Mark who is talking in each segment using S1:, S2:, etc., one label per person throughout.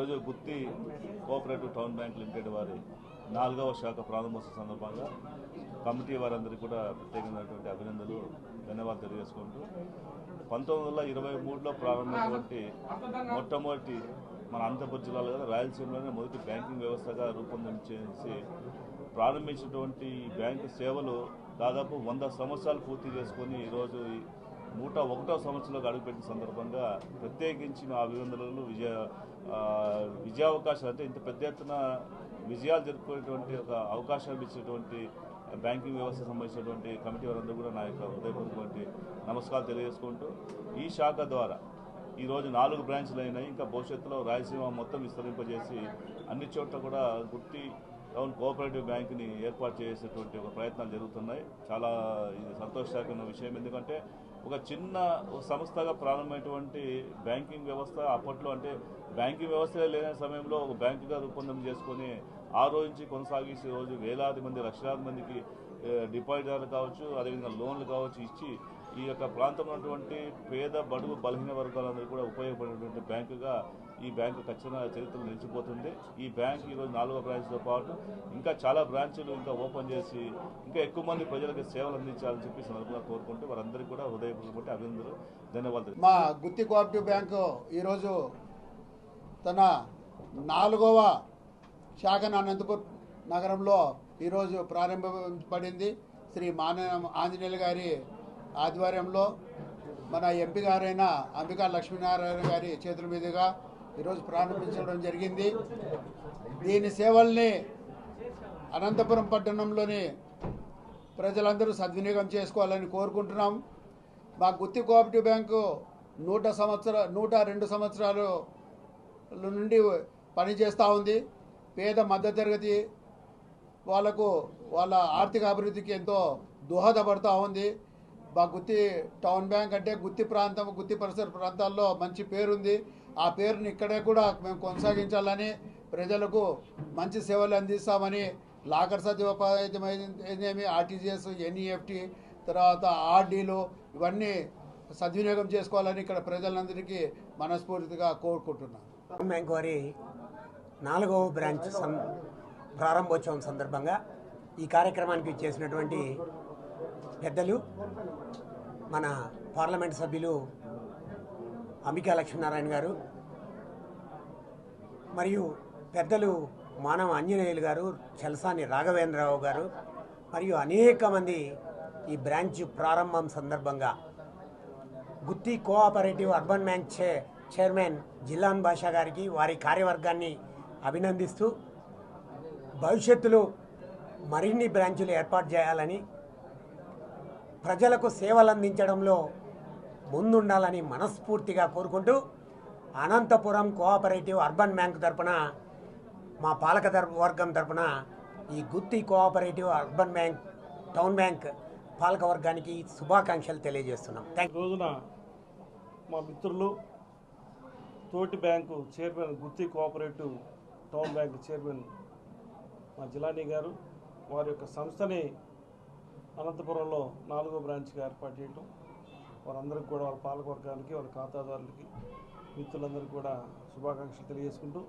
S1: ఈరోజు Gooty cooperative town bank limited వారి నాలుగవ శాఖ ప్రారంభోత్సవ సందర్భంగా కమిటీ వారందరికీ కూడా ప్రత్యేకమైనటువంటి అభినందనలు ధన్యవాదాలు తెలియజేసుకుంటూ పంతొమ్మిది వందల ఇరవై మూడులో ప్రారంభమైనటువంటి మొట్టమొదటి మన అనంతపురం జిల్లాలో కదా రాయలసీమలోనే మొదటి బ్యాంకింగ్ వ్యవస్థగా రూపొందించేసి ప్రారంభించినటువంటి ఈ బ్యాంకు సేవలు దాదాపు వంద సంవత్సరాలు పూర్తి చేసుకొని ఈరోజు నూట ఒకటో సంవత్సరంలో అడుగుపెట్టిన సందర్భంగా ప్రత్యేకించి మా అభినందనలు. విజయ విజయావకాశాలు అంటే ఇంత పెద్ద ఎత్తున విజయాలు జరుపుకునేటువంటి ఒక అవకాశం ఇచ్చేటువంటి బ్యాంకింగ్ వ్యవస్థ సంబంధించినటువంటి కమిటీ వారందరూ కూడా నా యొక్క హృదయపూర్వకటువంటి నమస్కారాలు తెలియజేసుకుంటూ ఈ శాఖ ద్వారా ఈరోజు నాలుగు బ్రాంచ్లు అయినాయి. ఇంకా భవిష్యత్తులో రాయలసీమ మొత్తం విస్తరింపజేసి అన్ని చోట్ల కూడా గుర్తి టౌన్ కోఆపరేటివ్ బ్యాంక్ని ఏర్పాటు చేసేటువంటి ఒక ప్రయత్నాలు జరుగుతున్నాయి. చాలా ఇది సంతోషకరమైన విషయం. ఎందుకంటే ఒక చిన్న సంస్థగా ప్రారంభమైనటువంటి బ్యాంకింగ్ వ్యవస్థ అప్పట్లో అంటే బ్యాంకింగ్ వ్యవస్థ లేని సమయంలో ఒక బ్యాంకుగా రూపొందం చేసుకొని ఆ రోజు నుంచి కొనసాగిస్తే రోజు వేలాది మంది లక్షలాది మందికి డిపాజిటర్లు కావచ్చు అదేవిధంగా లోన్లు కావచ్చు ఇచ్చి ఈ యొక్క ప్రాంతంలో ఉన్నటువంటి పేద బడుగు బలహీన వర్గాలందరూ కూడా ఉపయోగపడేటువంటి బ్యాంకుగా ఈ బ్యాంకు ఖచ్చితంగా చరిత్రలో నిలిచిపోతుంది. ఈ బ్యాంక్ ఈరోజు నాలుగో బ్రాంచ్తో పాటు ఇంకా చాలా బ్రాంచ్లు ఇంకా ఓపెన్ చేసి ఇంకా ఎక్కువ మంది ప్రజలకు సేవలు అందించాలని చెప్పి సందర్భంగా కోరుకుంటూ వారందరికీ కూడా హృదయపూర్వక అభినందనలు ధన్యవాదాలు.
S2: మా గుత్తి కోఆపరేటివ్ బ్యాంకు ఈరోజు తన నాలుగవ శాఖను అనంతపురం నగరంలో ఈరోజు ప్రారంభించబడింది శ్రీ మాన ఆంజనేయులు గారి ఆధ్వర్యంలో మన ఎంపీ గారైన అంబికా లక్ష్మీనారాయణ గారి చేతుల మీదుగా ఈరోజు ప్రారంభించడం జరిగింది. దీని సేవల్ని అనంతపురం పట్టణంలోని ప్రజలందరూ సద్వినియోగం చేసుకోవాలని కోరుకుంటున్నాం. మా గుత్తి కోఆపరేటివ్ బ్యాంకు నూట సంవత్సర నూట రెండు సంవత్సరాలు నుండి పనిచేస్తూ ఉంది. పేద మధ్యతరగతి వాళ్ళకు వాళ్ళ ఆర్థిక అభివృద్ధికి ఎంతో దోహదపడుతూ ఉంది. మా గుత్తి టౌన్ బ్యాంక్ అంటే గుత్తి ప్రాంతం గుత్తి పరిసర ప్రాంతాల్లో మంచి పేరుంది. ఆ పేరుని ఇక్కడే కూడా మేము కొనసాగించాలని ప్రజలకు మంచి సేవలు అందిస్తామని లాకర్ సదుపాయమైందేమి ఆర్టీజీఎస్ ఎన్ఈఎఫ్టీ తర్వాత ఆర్డీలు ఇవన్నీ సద్వినియోగం చేసుకోవాలని ఇక్కడ ప్రజలందరికీ మనస్ఫూర్తిగా కోరుకుంటున్నాను.
S3: బ్యాంక్ వారి నాలుగవ బ్రాంచ్ ప్రారంభోత్సవం సందర్భంగా ఈ కార్యక్రమానికి చేసినటువంటి పెద్దలు మన పార్లమెంట్ సభ్యులు అంబికా లక్ష్మీనారాయణ గారు మరియు పెద్దలు మానవ ఆంజనేయులు గారు చలసాని రాఘవేంద్రరావు గారు మరియు అనేక మంది ఈ బ్రాంచ్ ప్రారంభం సందర్భంగా. గుత్తి కోఆపరేటివ్ అర్బన్ బ్యాంక్ చే చైర్మన్ జిల్లాన్ బాషా గారికి వారి కార్యవర్గాన్ని అభినందిస్తూ భవిష్యత్తులో మరిన్ని బ్రాంచులు ఏర్పాటు చేయాలని ప్రజలకు సేవలు అందించడంలో ముందుండాలని మనస్ఫూర్తిగా కోరుకుంటూ అనంతపురం కోఆపరేటివ్ అర్బన్ బ్యాంక్ తరపున మా పాలక వర్గం తరపున ఈ Gooty cooperative urban bank town bank పాలక వర్గానికి శుభాకాంక్షలు తెలియజేస్తున్నాం. థ్యాంక్
S4: రోజున మా మిత్రులు తోటి bank chairman Gooty cooperative town bank chairman మా జిలానీ గారు వారి యొక్క సంస్థని అనంతపురంలో నాలుగో బ్రాంచ్గా ఏర్పాటు చేయటం వారందరికీ కూడా వాళ్ళ పాలకవర్గానికి వాళ్ళ ఖాతాదారులకి మిత్రులందరికీ కూడా శుభాకాంక్షలు తెలియజేసుకుంటూ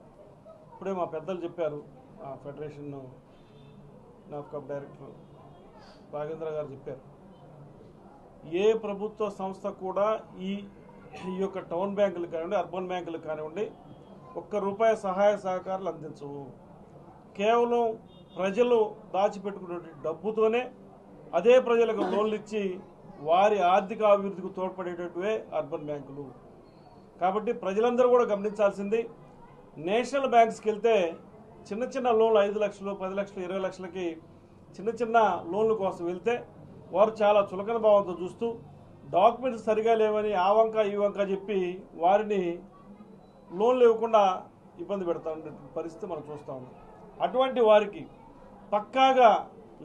S4: ఇప్పుడే మా పెద్దలు చెప్పారు ఆ ఫెడరేషన్ నాఫ్కాప్ డైరెక్టర్ రాగేంద్ర గారు చెప్పారు. ఏ ప్రభుత్వ సంస్థ కూడా ఈ ఈ యొక్క టౌన్ బ్యాంకులు కానివ్వండి అర్బన్ బ్యాంకులు కానివ్వండి ఒక్క రూపాయి సహాయ సహకారాలు అందించవు. కేవలం ప్రజలు దాచిపెట్టుకునే డబ్బుతోనే అదే ప్రజలకు లోన్లు ఇచ్చి వారి ఆర్థిక అభివృద్ధికి తోడ్పడేటటువే అర్బన్ బ్యాంకులు. కాబట్టి ప్రజలందరూ కూడా గమనించాల్సింది నేషనల్ బ్యాంక్స్కి వెళ్తే చిన్న చిన్న లోన్లు ఐదు లక్షలు పది లక్షలు ఇరవై లక్షలకి చిన్న చిన్న లోన్ల కోసం వెళ్తే వారు చాలా చులకన భావంతో చూస్తూ డాక్యుమెంట్స్ సరిగా లేవని ఆ వంక ఈ వంక చెప్పి వారిని లోన్లు ఇవ్వకుండా ఇబ్బంది పెడతా ఉండే పరిస్థితి మనం చూస్తూ ఉన్నాం. అటువంటి వారికి పక్కాగా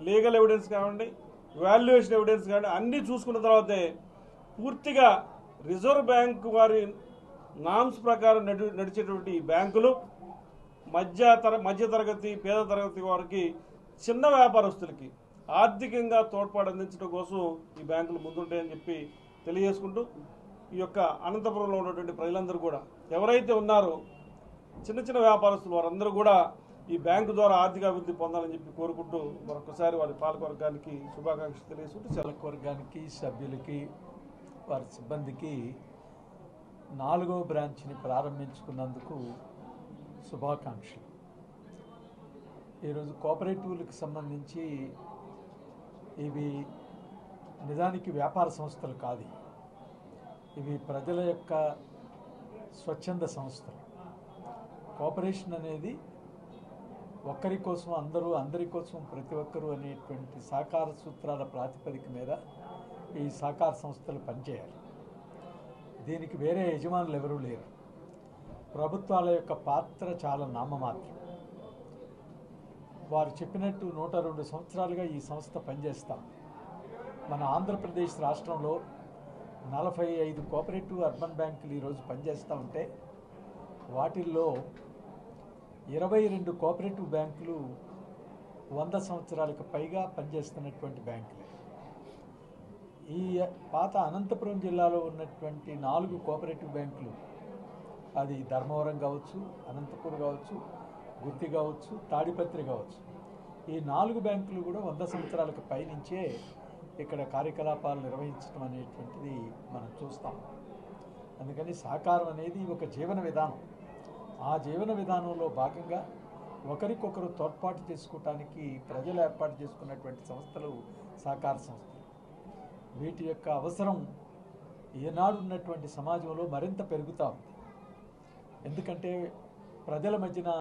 S4: లీగల్ ఎవిడెన్స్ కావండి వాల్యుయేషన్ ఎవిడెన్స్ కానీ అన్నీ చూసుకున్న తర్వాతే పూర్తిగా రిజర్వ్ బ్యాంక్ వారి నామ్స్ ప్రకారం నడి నడిచేటువంటి బ్యాంకులు మధ్య తర మధ్య తరగతి పేద తరగతి వారికి చిన్న వ్యాపారస్తులకి ఆర్థికంగా తోడ్పాటు అందించడం కోసం ఈ బ్యాంకులు ముందుంటాయని చెప్పి తెలియజేసుకుంటూ ఈ యొక్క అనంతపురంలో ఉన్నటువంటి ప్రజలందరూ కూడా ఎవరైతే ఉన్నారో చిన్న చిన్న వ్యాపారస్తులు వారందరూ కూడా ఈ బ్యాంకు ద్వారా ఆర్థిక అభివృద్ధి పొందాలని చెప్పి కోరుకుంటూ మరొకసారి వారి పాలకవర్గానికి శుభాకాంక్షలు తెలియజేసుకుంటూ
S5: పాలకవర్గానికి సభ్యులకి వారి సిబ్బందికి నాలుగో బ్రాంచ్ని ప్రారంభించుకున్నందుకు శుభాకాంక్షలు. ఈరోజు కోఆపరేటివ్లకు సంబంధించి ఇవి నిజానికి వ్యాపార సంస్థలు కాదు. ఇవి ప్రజల యొక్క స్వచ్ఛంద సంస్థలు. కోఆపరేషన్ అనేది ఒక్కరి కోసం అందరూ అందరి కోసం ప్రతి ఒక్కరూ అనేటువంటి సహకార సూత్రాల ప్రాతిపదిక మీద ఈ సహకార సంస్థలు పనిచేయాలి. దీనికి వేరే యజమానులు ఎవరూ లేరు. ప్రభుత్వాల యొక్క పాత్ర చాలా నామమాత్రం. వారు చెప్పినట్టు నూట రెండు సంవత్సరాలుగా ఈ సంస్థ పనిచేస్తాం. మన ఆంధ్రప్రదేశ్ రాష్ట్రంలో నలభై ఐదు కోఆపరేటివ్ అర్బన్ బ్యాంకులు ఈరోజు పనిచేస్తూ ఉంటే వాటిల్లో ఇరవై రెండు కోఆపరేటివ్ బ్యాంకులు వంద సంవత్సరాలకు పైగా పనిచేస్తున్నటువంటి బ్యాంకులే. ఈ పాత అనంతపురం జిల్లాలో ఉన్నటువంటి నాలుగు కోఆపరేటివ్ బ్యాంకులు అది ధర్మవరం కావచ్చు అనంతపూర్ కావచ్చు గుత్తి కావచ్చు తాడిపత్రి కావచ్చు. ఈ నాలుగు బ్యాంకులు కూడా వంద సంవత్సరాలకు పైనుంచే ఇక్కడ కార్యకలాపాలు నిర్వహించడం అనేటువంటిది మనం చూస్తాం. అందుకని సహకారం అనేది ఒక జీవన విధానం. ఆ జీవన విధానంలో భాగంగా ఒకరికొకరు తోడ్పాటు చేసుకోవటానికి ప్రజలు ఏర్పాటు చేసుకున్నటువంటి సంస్థలు సహకార సంస్థలు. వీటి యొక్క అవసరం ఈనాడు ఉన్నటువంటి సమాజంలో మరింత పెరుగుతూ ఉంది. ఎందుకంటే ప్రజల మధ్యన